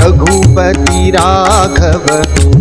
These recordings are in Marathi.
रघुपति राघव।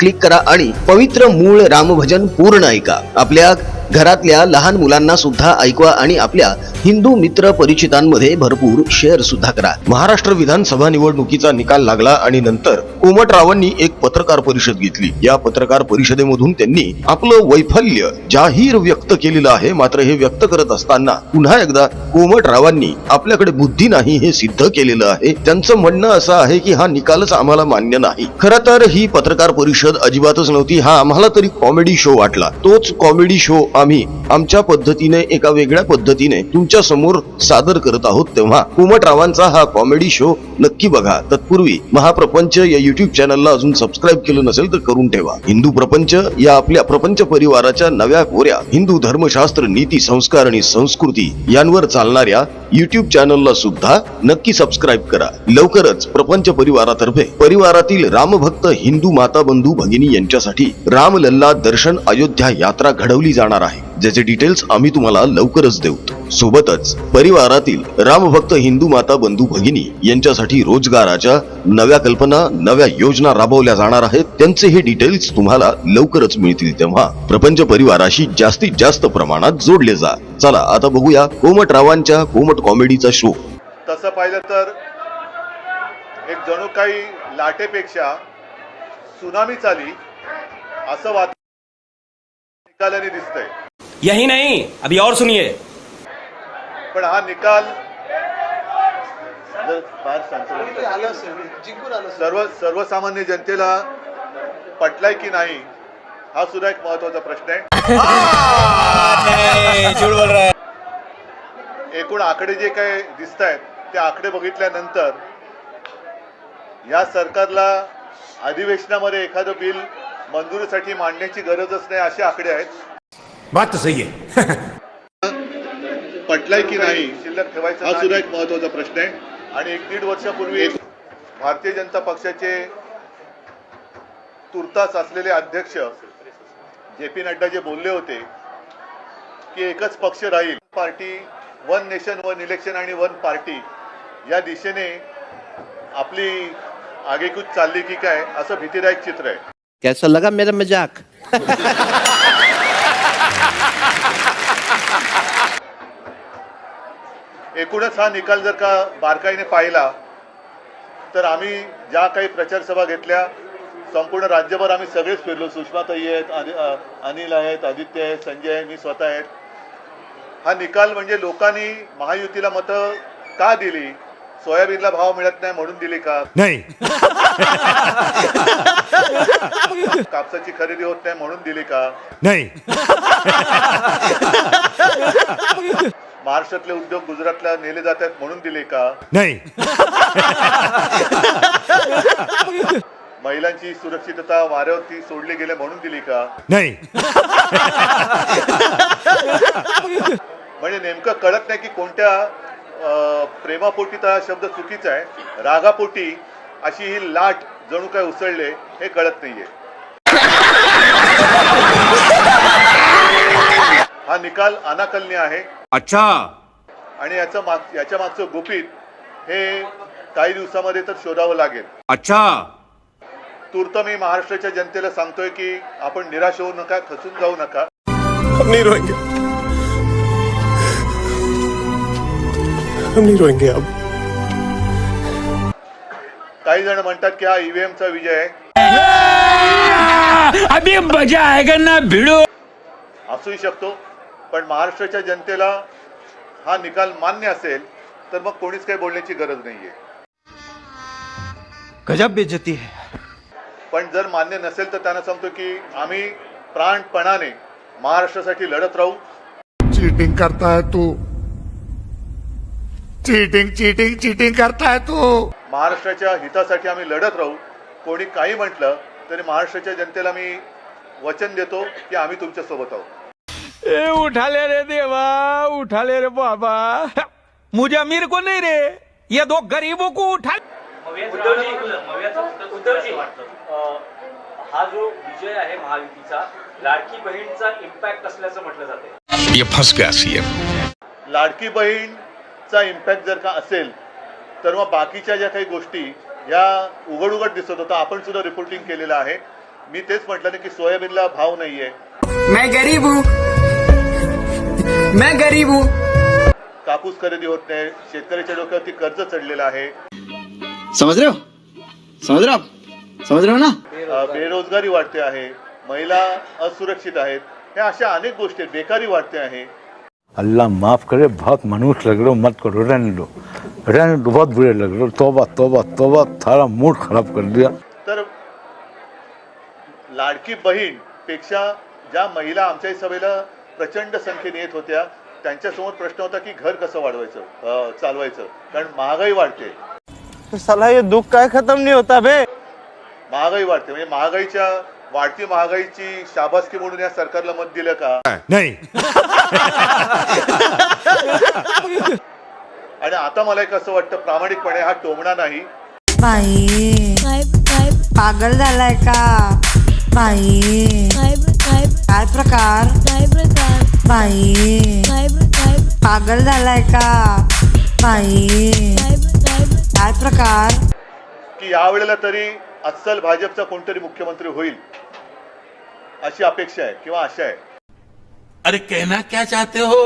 क्लिक करा आणि पवित्र मूळ रामभजन पूर्ण ऐका. आपल्या घरातल्या लहान मुलांना सुद्धा ऐकवा आणि आपल्या हिंदू मित्र परिचितांमध्ये भरपूर शेअर सुद्धा करा. महाराष्ट्र विधानसभा निवडणुकीचा निकाल लागला आणि नंतर कोमटरावांनी एक पत्रकार परिषद घेतली. या पत्रकार परिषदेमधून त्यांनी आपलं वैफल्य जाहीर व्यक्त केलेलं आहे. मात्र हे व्यक्त करत असताना पुन्हा एकदा कोमटरावांनी आपल्याकडे बुद्धी नाही हे सिद्ध केलेलं आहे. त्यांचं म्हणणं असं आहे की हा निकालच आम्हाला मान्य नाही. खरं तर ही पत्रकार परिषद अजिबातच नव्हती. हा आम्हाला तरी कॉमेडी शो वाटला. तोच कॉमेडी शो आम्ही आमच्या पद्धतीने एका वेगळ्या पद्धतीने तुमच्यासमोर सादर करत आहोत तेव्हा कुमटरावांचा हा कॉमेडी शो नक्की बघा. तत्पूर्वी महाप्रपंच या युट्यूब चॅनलला अजून सबस्क्राईब केलं नसेल तर करून ठेवा. हिंदू प्रपंच या आपल्या प्रपंच परिवाराच्या नव्या कोऱ्या हिंदू धर्मशास्त्र नीती संस्कार आणि संस्कृती यांवर चालणाऱ्या युट्यूब चॅनलला सुद्धा नक्की सबस्क्राईब करा. लवकरच प्रपंच परिवारातर्फे परिवारातील रामभक्त हिंदू माता बंधू भगिनी यांच्यासाठी रामलल्ला दर्शन अयोध्या यात्रा घडवली जाणार आहे. ज्याचे डिटेल्स आम्ही तुम्हाला लवकरच देऊ. सोबतच परिवारातील रामभक्त हिंदू माता बंधू भगिनी यांच्यासाठी रोजगाराच्या नव्या कल्पना नव्या योजना राबवल्या जाणार आहेत. त्यांचे हे डिटेल्स तुम्हाला लवकरच मिळतील तेव्हा प्रपंच परिवाराशी जास्तीत जास्त प्रमाणात जोडले जा. चला आता बघूया कोमट रावांच्या कोमट कॉमेडीचा शो तसं पाहिलं तर एक जणू काही लाटेपेक्षा सुनामीच आली असं वातावरण दिसतंय. यही नहीं अभी और सुनिए. पण हा निकाल फार सांगतो सर्व सर्वसामान्य जनतेला पटलाय की नाही हा सुद्धा एक महत्त्वाचा प्रश्न आहे. झूठ बोल रहा है एकूण आकडे जे काही दिसत आहेत ते आकडे बघितल्यानंतर या सरकारला अधिवेशनामध्ये एखादं बिल मंजुरीसाठी मांडण्याची गरजच नाही असे आकडे आहेत. बात सही है पटलाय की नाही शिल्लक ठेवायचा हा सुद्धा एक महत्त्वाचा प्रश्न आहे. आणि एक दीड वर्षापूर्वी भारतीय जनता पक्षाचे तुर्तास असलेले अध्यक्ष जे पी नड्डा जे बोलले होते की एकच पक्ष राहील. Party one nation one election आणि वन पार्टी या दिशेने आपली आगेकूच चालली की काय असं भीतीदायक चित्र आहे. कैसा लगा मेरा मजाक. एकूणच हा निकाल जर का बारकाईने पाहिला तर आम्ही ज्या काही प्रचार सभा घेतल्या संपूर्ण राज्यभर आम्ही सगळेच फिरलो. सुषमाताई आहेत अनिल आहेत आदित्य आहेत संजय आहे मी स्वतः आहेत. हा निकाल म्हणजे लोकांनी महायुतीला मतं का दिली? सोयाबीनला भाव मिळत नाही म्हणून दिली का? नहीं. कापसाची खरेदी होत नाही म्हणून दिली का? नहीं. महाराष्ट्रातले उद्योग गुजरातला नेले जात आहेत म्हणून दिले का? नहीं. महिलांची सुरक्षितता वाऱ्यावरती सोडली गेले म्हणून दिली का? नहीं. म्हणजे नेमकं कळत नाही की कोणत्या अं, प्रेमापोटी तर हा शब्द चुकीचा आहे. रागापोटी अशी ही लाट जणू काय उसळले हे कळत नाहीये. हा निकाल अनाकलनीय आहे. अच्छा. आणि याचं माग याच्या मागचं गुपित हे काही दिवसामध्ये तर शोधावं लागेल. अच्छा. तूर्त मी महाराष्ट्राच्या जनतेला सांगतोय की आपण निराश होऊ नका खचून जाऊ नका. हम नहीं रोएंगे। हम नहीं रोएंगे अब। काही जण म्हणतात की हा ईव्हीएमचा विजय आहे. अभी मजा आएगा ना भिड़ो। असूही शकतो. पण महाराष्ट्राच्या जनतेला हा निकाल मान्य असेल तर मग कोणीच काही बोलण्याची गरज नाहीये. गजब बेइज्जती है. पण जर मान्य नसेल तर त्यांना सांगतो की आम्ही प्राणपणाने महाराष्ट्रासाठी लढत राहू. चीटिंग करता है तू. चीटिंग चीटिंग चीटिंग करता है तू. महाराष्ट्राच्या हितासाठी आम्ही लढत राहू. कोणी काही म्हटलं तरी महाराष्ट्राच्या जनतेला मी वचन देतो की आम्ही तुमच्यासोबत आहोत. ए उठा ले रे देवा उठा ले रे बाबा. मुझे अमीर को नहीं रे. ये दो गरीबों को उठा उद्धवजी अं, हा जो विजय आहे महायुतीचा लाडकी बहीणचा इम्पॅक्ट असल्याचं म्हटलं जाते ये फंस गया सीएम लाडकी बहीणचा इम्पॅक्ट जर का असेल तर मग बाकीच्या ज्या काही गोष्टी या उघड उघड दिसत होता आपण सुद्धा रिपोर्टिंग केलेलं आहे. मी तेच म्हटलं ना की सोयाबीनला भाव नाहीये. मैं गरीब हूँ. मैं गरीब हूँ। कापूस खरेदी होत नाही. शेतकऱ्याच्या डोक्यावरती कर्ज चढलेलं आहे. समझ रहे हो? समझ रहे हो आप? समझ रहे हो ना? अ, बेरोजगारी वाढते आहे. महिला असुरक्षित आहेत. ह्या अशा अनेक गोष्टी आहेत. बेकारी वाढते आहे. अल्लाह माफ करे बहुत मनुष्य लग रहे हो मत करो रहने दो. रहने दो बहुत बुरे लग रहे हो. तोबा तोबा तोबा थारा मूड खराब कर दिया. तर लाडकी बहीणपेक्षा ज्या महिला आमच्या सभेला प्रचंड संख्येने येत होत्या. त्यांच्यासमोर प्रश्न होता की घर कसं वाढवायचं चालवायचं? कारण महागाई वाढते. साला ये दुख काय खत्म नहीं होता बे. महागाई वाढते. म्हणजे महागाईच्या वाढती महागाईची शाबासकी म्हणून या सरकारला मत दिलं का? नहीं. आणि आता मला एक असं वाटतं प्रामाणिकपणे हा टोमणा नाही. बाई. पागल झालाय का? बाई. काय प्रकार? बाई पागल झालाय का बाई काय प्रकार की यावेळेला तरी अस्सल भाजपचा कोणतरी मुख्यमंत्री होईल अशी अपेक्षा आहे किंवा आशा आहे अरे कहना क्या चाहते हो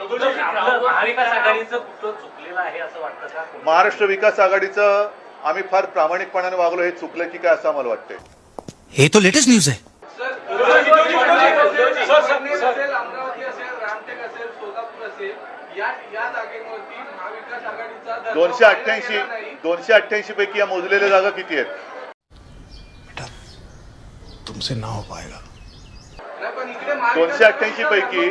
आपलं महाविकास आघाडीचं कुठं चुकलेलं आहे असं वाटतं का महाराष्ट्र विकास आघाडीचं आम्ही फार प्रामाणिकपणाने वागलो हे चुकलं की काय असं आम्हाला वाटतंय ये तो लेटेस्ट न्यूज है दोनशे अठ्ठ्याऐंशी दोनशे अठ्ठ्याऐंशी पैकी या मोजलेल्या जागा किती आहेत? तुमसे ना हो पाएगा दोनशे अठ्ठ्याऐंशी पैकी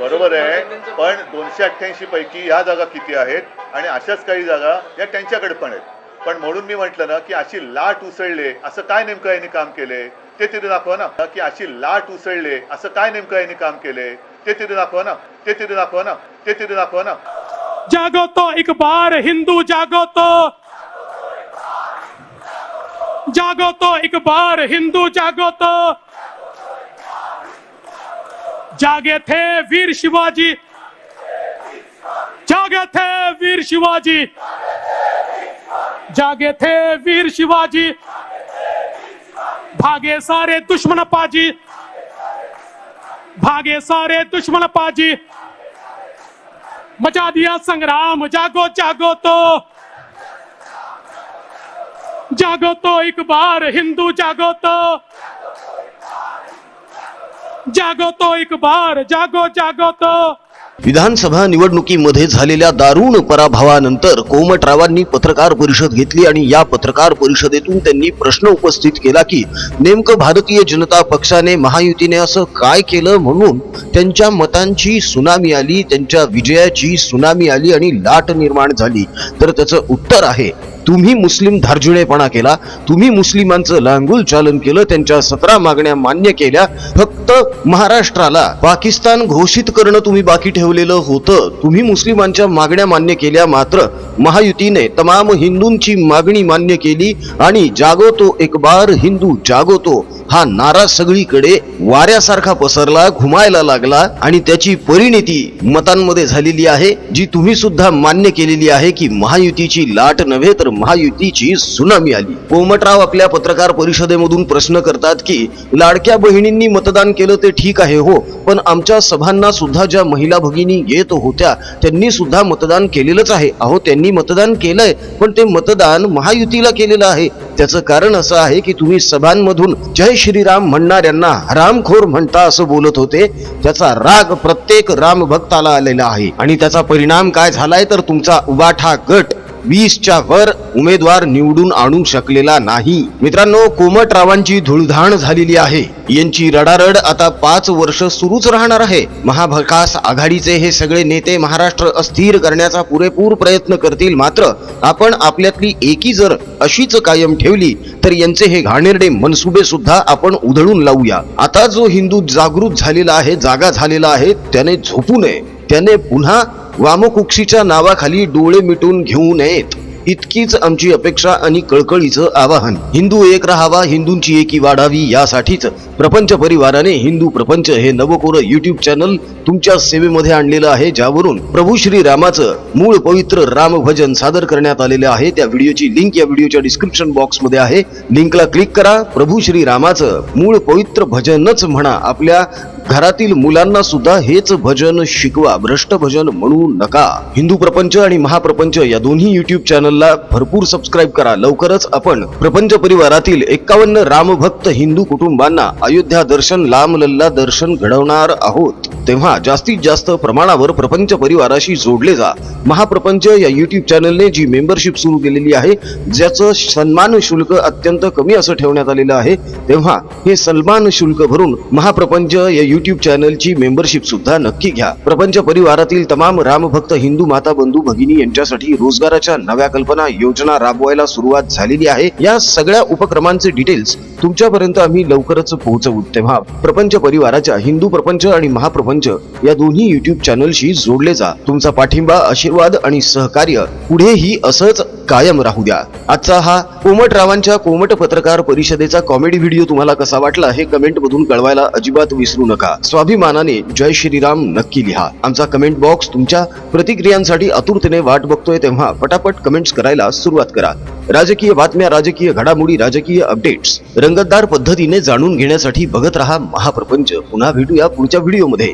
बरोबर आहे पण दोनशे अठ्ठ्याऐंशी पैकी ह्या जागा किती आहेत? आणि अशाच काही जागा या त्यांच्याकडे पण आहेत. पण म्हणून मी म्हटलं ना की अशी लाट उसळले असं काय नेमकं यांनी काम केले? ते तिथे दाखवा ना. की अशी लाट उसळले. असं काय नेमकं यांनी काम केले? ते तिथे दाखवा ना. ते तिथे दाखवा ना. ते तिथे दाखवा ना. जागो तो एक बार, हिंदू जागो तो जागो तो एक बार, हिंदू जागो तो जागे थे वीर शिवाजी. जागे थे वीर शिवाजी. जागे थे वीर शिवाजी. भागे सारे दुश्मन पाजी। भागे सारे दुश्मन पाजी। मचा दिया संग्राम, जागो जागो तो। जागो तो एक बार, हिंदू जागो तो। जागो तो एक बार, जागो जागो तो। विधानसभा निवडणुकीमध्ये झालेल्या दारुण पराभवानंतर कोमटरावांनी पत्रकार परिषद घेतली आणि या पत्रकार परिषदेतून त्यांनी प्रश्न उपस्थित केला की नेमकं भारतीय जनता पक्षाने महायुतीने असं काय केलं म्हणून त्यांच्या मतांची सुनामी आली त्यांच्या विजयाची सुनामी आली आणि लाट निर्माण झाली? तर त्याचं उत्तर आहे तुम्ही मुस्लिम धार्जिणेपणा केला तुम्ही मुस्लिमांचं लांगुल चालन केलं त्यांच्या सतरा मागण्या मान्य केल्या फक्त महाराष्ट्राला पाकिस्तान घोषित करणं तुम्ही बाकी ठेवलेलं होतं. तुम्ही मुस्लिमांच्या मागण्या मान्य केल्या मात्र महायुतीने तमाम हिंदूंची मागणी मान्य केली आणि जागोतो एक बार हिंदू जागोतो हा नारा सगळीकडे वाऱ्यासारखा पसरला घुमायला लागला आणि त्याची परिणिती मतांमध्ये झालेली आहे जी तुम्ही सुद्धा मान्य केलेली आहे की महायुतीची लाट नव्हे तर महायुतीची सुनामी आली. कोमटराव आपल्या पत्रकार परिषदेमधून प्रश्न करतात की लाडक्या बहिणींनी मतदान केलं ते ठीक आहे हो पण आमच्या सभांना सुद्धा ज्या महिला भगिनी येत होत्या त्यांनी सुद्धा मतदान केलेलंच आहे. अहो त्यांनी मतदान केलंय पण ते मतदान महायुतीला केलेलं आहे. त्याचं कारण असं आहे की तुम्ही सभांमधून जय श्रीराम म्हणणाऱ्यांना हरामखोर म्हणता असं बोलत होते. त्याचा राग प्रत्येक राम भक्ताला आलेला आहे. आणि त्याचा परिणाम काय झालाय तर तुमचा उबाठा गट वीसच्या वर उमेदवार निवडून आणू शकलेला नाही. मित्रांनो कोमटरावांची धुळधाण झालेली आहे. यांची रडारड आता पाच वर्ष सुरूच राहणार आहे. महाभकास आघाडीचे हे सगळे नेते महाराष्ट्र अस्थिर करण्याचा पुरेपूर प्रयत्न करतील. मात्र आपण आपल्यातली एकी जर अशीच कायम ठेवली तर यांचे हे घाणेरडे मनसुबे सुद्धा आपण उधळून लावूया. आता जो हिंदू जागृत झालेला आहे जागा झालेला आहे त्याने झोपू नये. त्याने पुन्हा वामकुक्षीच्या नावाखाली डोळे मिटून घेऊ नयेत. इतकीच आमची अपेक्षा आणि कळकळीचं आवाहन. हिंदू एक राहावा हिंदूंची एकी वाढावी यासाठीच प्रपंच परिवाराने हिंदू प्रपंच हे नवकोर युट्यूब चॅनल तुमच्या सेवेमध्ये आणलेलं आहे ज्यावरून प्रभू श्री रामाचं मूळ पवित्र राम भजन सादर करण्यात आलेले आहे. त्या व्हिडिओची लिंक या व्हिडिओच्या डिस्क्रिप्शन बॉक्समध्ये आहे लिंकला क्लिक करा. प्रभू श्री रामाचं मूळ पवित्र भजनच म्हणा. आपल्या घरातील मुलांना सुद्धा हेच भजन शिकवा भ्रष्ट भजन म्हणू नका. हिंदू प्रपंच आणि महाप्रपंच या दोन्ही युट्यूब चॅनलला भरपूर सबस्क्राईब करा. लवकरच आपण प्रपंच परिवारातील एक्कावन्न रामभक्त हिंदू कुटुंबांना अयोध्या दर्शन लांब लल्ला दर्शन घडवणार आहोत. तेव्हा जास्तीत जास्त प्रमाणावर प्रपंच परिवाराशी जोडले जा. महाप्रपंच या युट्यूब चॅनलने जी मेंबरशिप सुरू केलेली आहे ज्याचं सन्मान शुल्क अत्यंत कमी असं ठेवण्यात आलेलं आहे तेव्हा हे सन्मान शुल्क भरून महाप्रपंच या युट्यूब चॅनलची मेंबरशिप सुद्धा नक्की घ्या. प्रपंच परिवारातील तमाम रामभक्त हिंदू माता बंधू भगिनी यांच्यासाठी रोजगाराच्या नव्या कल्पना योजना राबवायला सुरुवात झालेली आहे. या सगळ्या उपक्रमांचे डिटेल्स तुमच्यापर्यंत आम्ही लवकरच पोहोचवू. तेव्हा प्रपंच परिवाराच्या हिंदू प्रपंच आणि महाप्रपंच या दोन्ही युट्यूब चॅनलशी जोडले जा. तुमचा पाठिंबा आशीर्वाद आणि सहकार्य पुढेही असंच कायम राहू द्या. आजचा हा कोमटरावांच्या कोमट पत्रकार परिषदेचा कॉमेडी व्हिडिओ तुम्हाला कसा वाटला हे कमेंट मधून कळवायला अजिबात विसरू नका. स्वाभिमानाने जय श्रीराम नक्की लिहा. आमचा कमेंट बॉक्स तुमच्या प्रतिक्रियांसाठी आतुरतेने वाट बघतोय तेव्हा पटापट कमेंट्स करायला सुरुवात करा. राजकीय बातम्या राजकीय घडामोडी राजकीय अपडेट्स रंगतदार पद्धतीने जाणून घेण्यासाठी बघत रहा महाप्रपंच. पुन्हा भेटूया पुढच्या व्हिडिओमध्ये